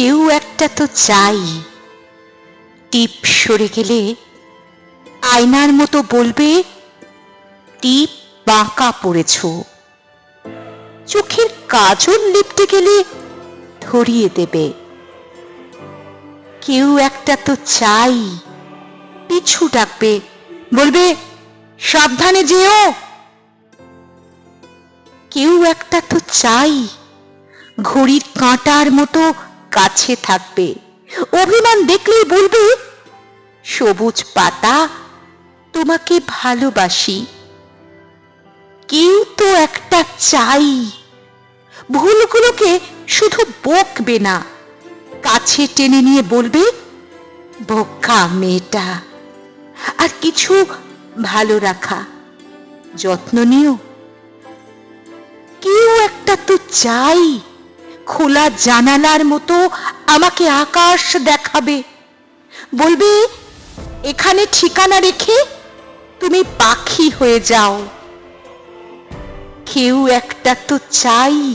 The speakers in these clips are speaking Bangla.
কেউ একটা তো চাই। টিপ সরে গেলে আয়নার মতো বলবে, টিপ বাঁকা পড়েছ। চোখের কাজল লিপটে গেলে ধরিয়ে দেবে। কেউ একটা তো চাই, পিছু ডাকবে, বলবে, সাবধানে যেও। কেউ একটা তো চাই, ঘড়ির কাঁটার মতো কাছে থাকবে। অভিমান দেখলেই বলবে, সবুজ পাতা, তোমাকে ভালোবাসি। কেউ তো একটা চাই। ভুলগুলোকে শুধু বকবে না। কাছে টেনে নিয়ে বলবে, বোকা মেয়েটা, আর কিছু ভালো রাখা। যত্ন নিও। কেউ একটা তো চাই। খোলা জানালার মতো আমাকে আকাশ দেখাবে। বলবে, এখানে ঠিকানা রেখে তুমি পাখি হয়ে যাও। কেউ একটা তো চাই।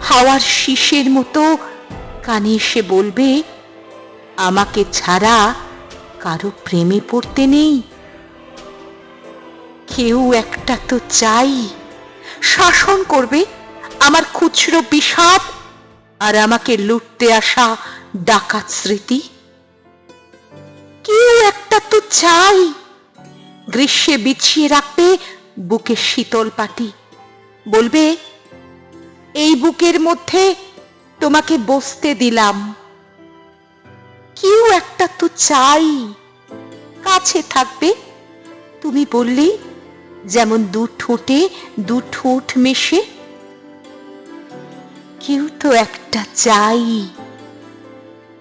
হাওয়ার শীষের মতো কানে এসে বলবে, আমাকে ছাড়া কারও প্রেমে পড়তে নেই। কেউ একটা তো চাই। শাসন করবে আমার খুচরো বিষাদ আর আমাকে লুটতে আসা ডাকাত স্মৃতি। কেউ একটা তো চাই গ্রীষ্মে বিছিয়ে রাখবে বুকে শীতল পাটি। বলবে, এই বুকের মধ্যে তোমাকে বসতে দিলাম। কেউ একটা তো চাই কাছে থাকবে। তুমি বললে, যেমন দু ঠোঁটে দু ঠোঁট মেশে কেউ তো একটা চাই।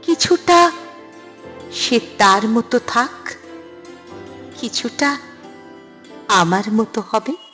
কিছুটা সে তার মতো থাক কিছুটা আমার মতো হবে।